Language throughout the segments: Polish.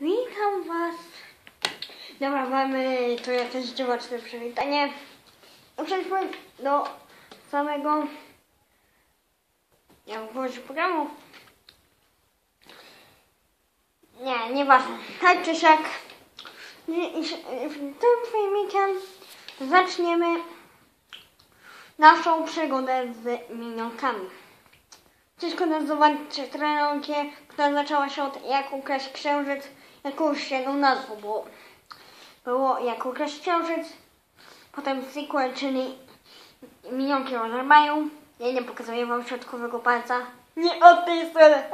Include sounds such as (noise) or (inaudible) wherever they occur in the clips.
Witam Was. Dobra, mamy to jakieś dziwaczne przywitanie. No, Przejdźmy do samego jak włożyć programu. Nie, nieważne. Tak czy siak. Tym filmikiem zaczniemy naszą przygodę z minionkami. Ciężko nazwać trenowankę, która zaczęła się od jak ukraść księżyc, jakąś jedną nazwą, bo było jak ukraść księżyc, potem sequel, czyli minionki rozrabają. Ja nie pokazuję wam środkowego palca. Nie od tej strony. (laughs)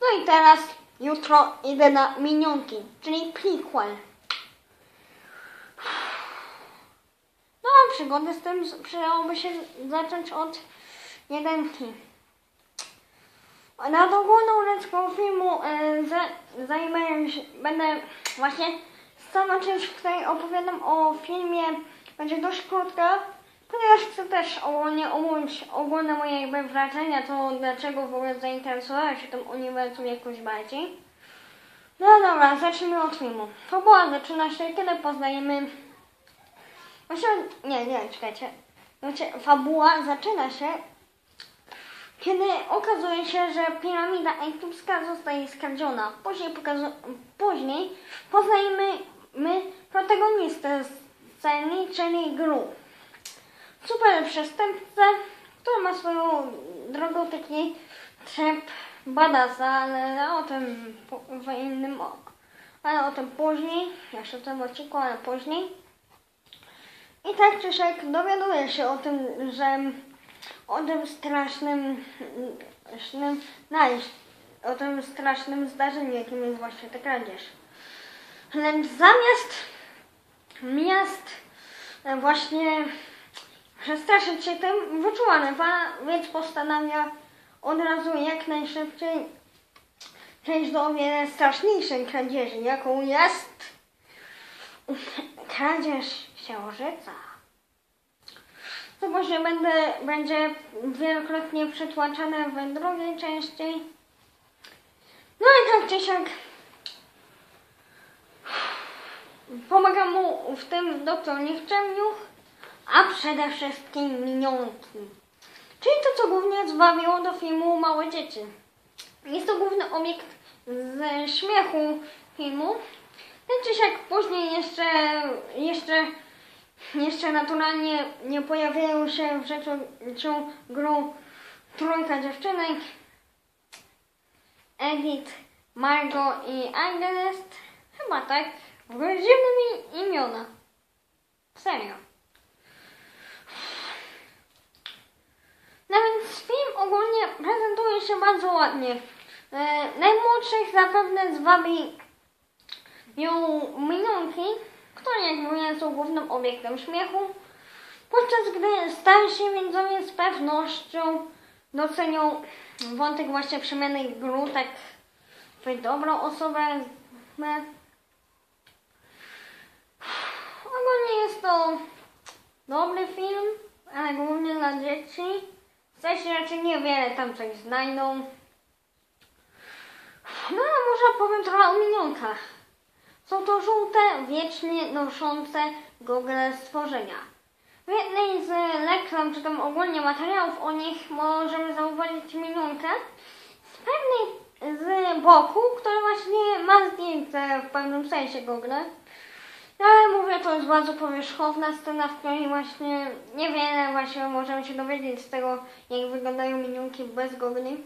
No i teraz, jutro idę na minionki, czyli prequel. No a przygodę z tym przydałoby się zacząć od jedynki. Na ogólną lecką filmu e, za, zajmę się, będę właśnie sama część, w której opowiadam o filmie będzie dość krótka, ponieważ chcę też ogólnie omówić ogólne moje jakby wrażenia, to dlaczego w ogóle zainteresowałem się tym uniwersum jakoś bardziej. No dobra, zacznijmy od filmu. Fabuła zaczyna się, kiedy poznajemy... Właśnie, nie, nie, czekajcie. Znaczy, fabuła zaczyna się kiedy okazuje się, że piramida egipska zostaje skradziona. Później, pokazu- później poznajemy my protagonistę sceny, czyli Gru. Super przestępcę, który ma swoją drogą taki trep badasa, ale o tym w innym, ale o tym później, jeszcze w tym odcinku, ale później. I tak czy dowiaduje się o tym, że o tym strasznym, strasznym najść, o tym strasznym zdarzeniu, jakim jest właśnie ta kradzież. Lecz zamiast miast e, właśnie przestraszyć się tym, wyczuła więc postanawia od razu jak najszybciej przejść do o wiele straszniejszej kradzieży, jaką jest kradzież księżyca. To właśnie będę, będzie wielokrotnie przytłaczane w drugiej części. No i tak czy siak pomaga mu w tym doktor Niechczemniuch, a przede wszystkim minionki. Czyli to, co głównie zbawiło do filmu Małe Dzieci. Jest to główny obiekt z śmiechu filmu. Tak czy siak później jeszcze, jeszcze jeszcze naturalnie nie pojawiają się w rzeczy grą trójka dziewczynek. Edith, Margot i Agnes. Chyba tak. W ogóle dziwne mi imiona. Serio. No więc film ogólnie prezentuje się bardzo ładnie. E, najmłodszych zapewne zwabi ją minionki, które jak mówię są głównym obiektem śmiechu, podczas gdy starsi widzowie z pewnością docenią wątek właśnie przemiany gru, tak w dobrą osobę. Ogólnie jest to dobry film, ale głównie dla dzieci. Sensie raczej niewiele tam coś znajdą. No a może powiem trochę o minionkach. Są to żółte, wiecznie noszące gogle stworzenia. W jednej z reklam, czy tam ogólnie materiałów o nich możemy zauważyć minionkę z pewnej z boku, która właśnie ma zdjęcie w pewnym sensie gogle. No, Ale mówię, to jest bardzo powierzchowna scena, w której właśnie niewiele właśnie możemy się dowiedzieć z tego, jak wyglądają minionki bez gogli.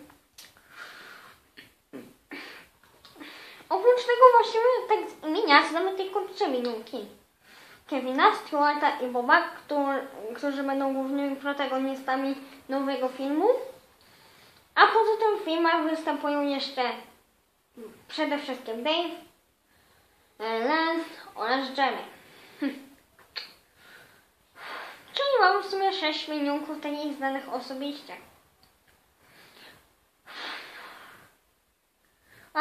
Oprócz tego właściwie tak z imienia znamy tylko trzy minionki. Kevina, Stuarta i Boba, którzy, którzy będą głównymi protagonistami nowego filmu. A poza tym filmach występują jeszcze przede wszystkim Dave, e, Lance oraz Jerry. Hm. Czyli mamy w sumie sześć minionków takich znanych osobiście.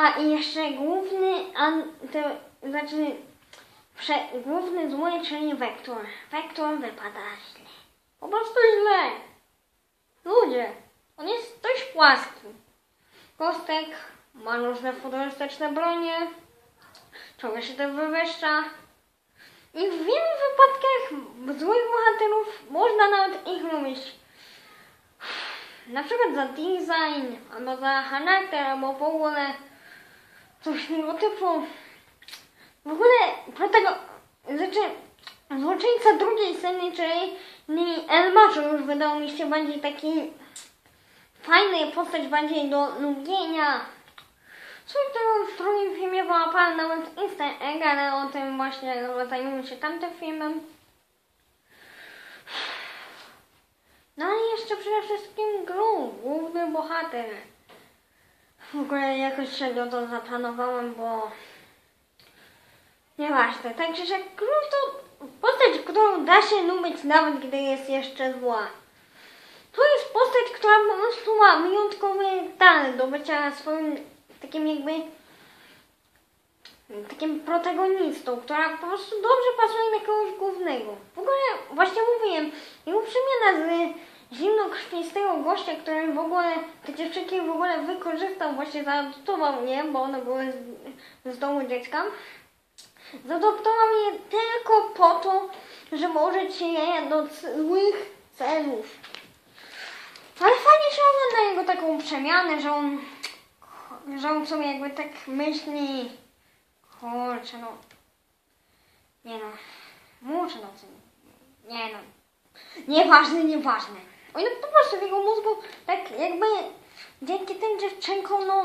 A i jeszcze główny, an, to, znaczy prze, główny zły, czyli Wektor. Wektor wypada źle. Po prostu źle. Ludzie, on jest dość płaski. Kostek, ma różne futurystyczne bronie, czołga się to wywyższa. I w wielu wypadkach złych bohaterów można nawet ich lubić. Na przykład za design, albo za charakter, albo w ogóle coś tego typu. W ogóle protego, znaczy złoczyńca drugiej sceny, czyli Lee Elmarzu już wydał mi się bardziej taki fajny postać, bardziej do lubienia. Coś, którą w drugim filmie wyłapałem nawet easter egg, ale o tym właśnie zajmujemy się tamtym filmem. No ale jeszcze przede wszystkim Gru, główny bohater. W ogóle jakoś średnio to zaplanowałem, bo nieważne. Także że Gru to postać, którą da się lubić nawet gdy jest jeszcze zła. To jest postać, która po prostu ma wyjątkowy talent do bycia swoim takim jakby takim protagonistą, która po prostu dobrze pasuje na kogoś głównego. W ogóle właśnie mówiłem, jego przemiana z zimnokrwistego gościa, który w ogóle te dziewczynki w ogóle wykorzystał, właśnie zaadoptował mnie, bo one były z, z domu dziecka. Zaadoptował je tylko po to, żeby użyć je do złych celów. Ale fajnie się ogląda jego taką przemianę, że on, że on sobie jakby tak myśli, kurczę no, nie no, muszę no, nie no, nieważne, nieważne. Oj, no po prostu w jego mózgu tak jakby dzięki tym dziewczynkom, no,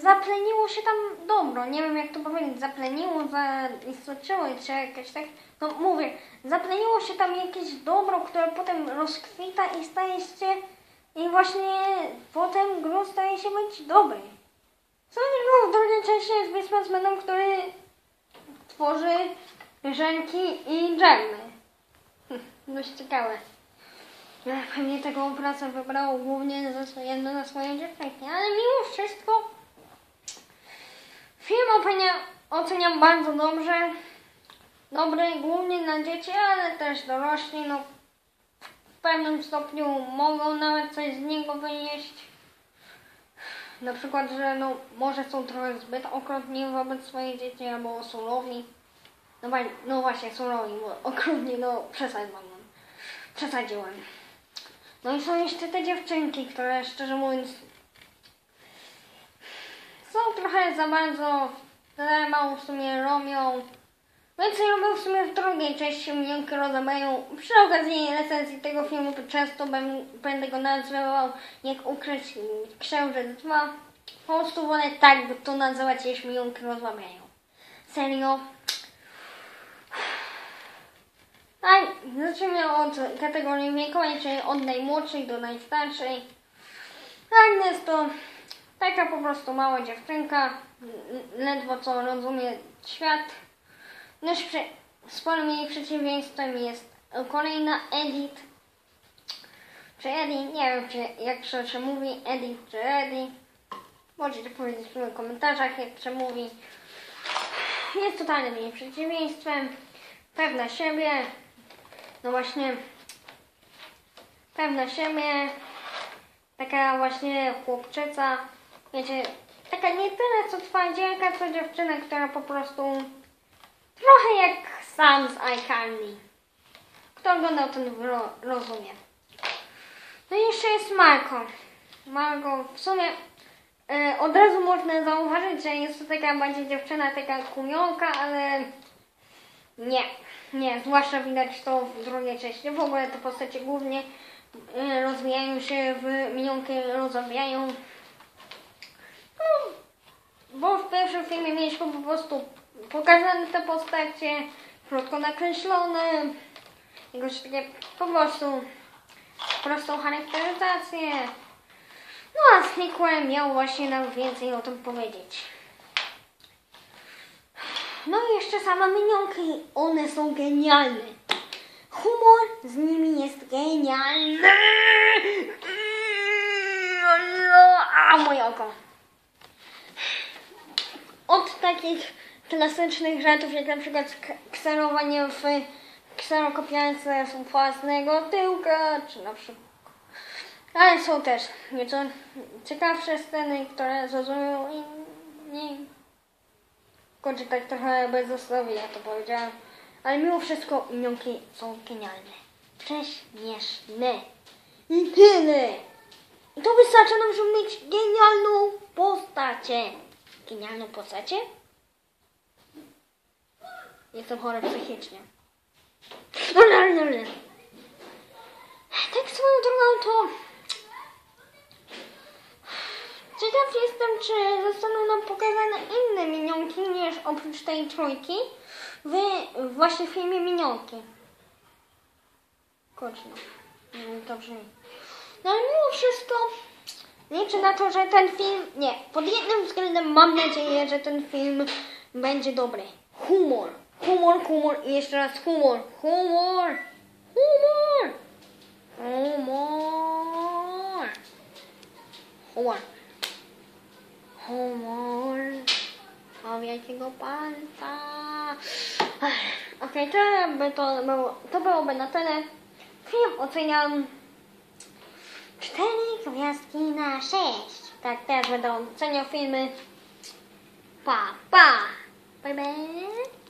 zapleniło się tam dobro, nie wiem jak to powiedzieć, zapleniło, zaistoczyło czy jakieś tak, no mówię, zapleniło się tam jakieś dobro, które potem rozkwita i staje się, i właśnie potem Gru staje się być dobry. Że w drugiej części jest biznesmenem, który tworzy żenki i dżemy. Dość ciekawe. Pewnie tego pracę wybrał głównie ze względu na swoje dziewczynki, ale mimo wszystko film oceniam, oceniam bardzo dobrze. Dobry głównie na dzieci, ale też dorośli, no w pewnym stopniu mogą nawet coś z niego wynieść. Na przykład, że no może są trochę zbyt okrutni wobec swoich dzieci albo surowi. No, no właśnie, surowi, bo okrutni, no przesadziłem. Przesadziłem. No i są jeszcze te dziewczynki, które szczerze mówiąc są trochę za bardzo tyle mało w sumie robią. Więcej robią w sumie w drugiej części Minionki rozumeją. Przy okazji recenzji tego filmu to często będę go nazywał jak ukryć księżyc 2. Po prostu wolę tak to nazywać, jeśli Minionki. Serio. Tak, zacznijmy od kategorii wiekowej, czyli od najmłodszej do najstarszej. Agnes to taka po prostu mała dziewczynka, ledwo co rozumie świat. Nasz prze- sporym jej przeciwieństwem jest kolejna Edith. Czy Eddie, nie wiem czy, jak się się mówi, Edith czy Eddie. Możecie powiedzieć w komentarzach jak się mówi. Jest totalnym jej przeciwieństwem. Pewna siebie. No właśnie. Pewna siebie. Taka właśnie chłopczyca. Wiecie, taka nie tyle co twardzielka, co dziewczyna, która po prostu trochę jak sam z iCarly. Kto oglądał ten ro, rozumie. No i jeszcze jest Marko. Marko w sumie e, od razu można zauważyć, że jest to taka bardziej dziewczyna, taka kumionka, ale nie, nie, zwłaszcza widać to w drugiej części. W ogóle te postacie głównie e, rozwijają się w minionki, rozwijają. No, bo w pierwszym filmie mieliśmy po prostu pokazane te postacie, krótko nakreślone, jakoś takie po prostu prostą charakteryzację. No a sequel miał właśnie nam więcej o tym powiedzieć. No i jeszcze same minionki, one są genialne. Humor z nimi jest genialny. A moje oko. Od takich klasycznych żartów, jak na przykład kserowanie w kserokopialce własnego tyłka, czy na przykład ale są też nieco ciekawsze sceny, które zrozumieją inni. Choć tak trochę bezosłowie ja to powiedziałem. Ale mimo wszystko minionki są genialne. Prześmieszne. I tyle. I to wystarczy nam, żeby mieć genialną postacie. Genialną postacie? Jestem chory psychicznie. No, no, no. Tak swoją drogą to... Ciekaw jestem, czy zostaną nam pokazane inne minionki niż oprócz tej trójki w właśnie filmie minionki. Wiem, to brzmi. No ale mimo wszystko liczę na to, że ten film... Nie, pod jednym względem mam nadzieję, że ten film będzie dobry. Humor. Humor, humor i jeszcze raz humor. Humor. Humor. Humor. Humor. Humor. O wielkiego palca. Ech, Okej, to by to było, to byłoby na tyle. Film oceniam 4 gwiazdki na 6. Tak też będę oceniał filmy. Pa, pa. Bye, bye.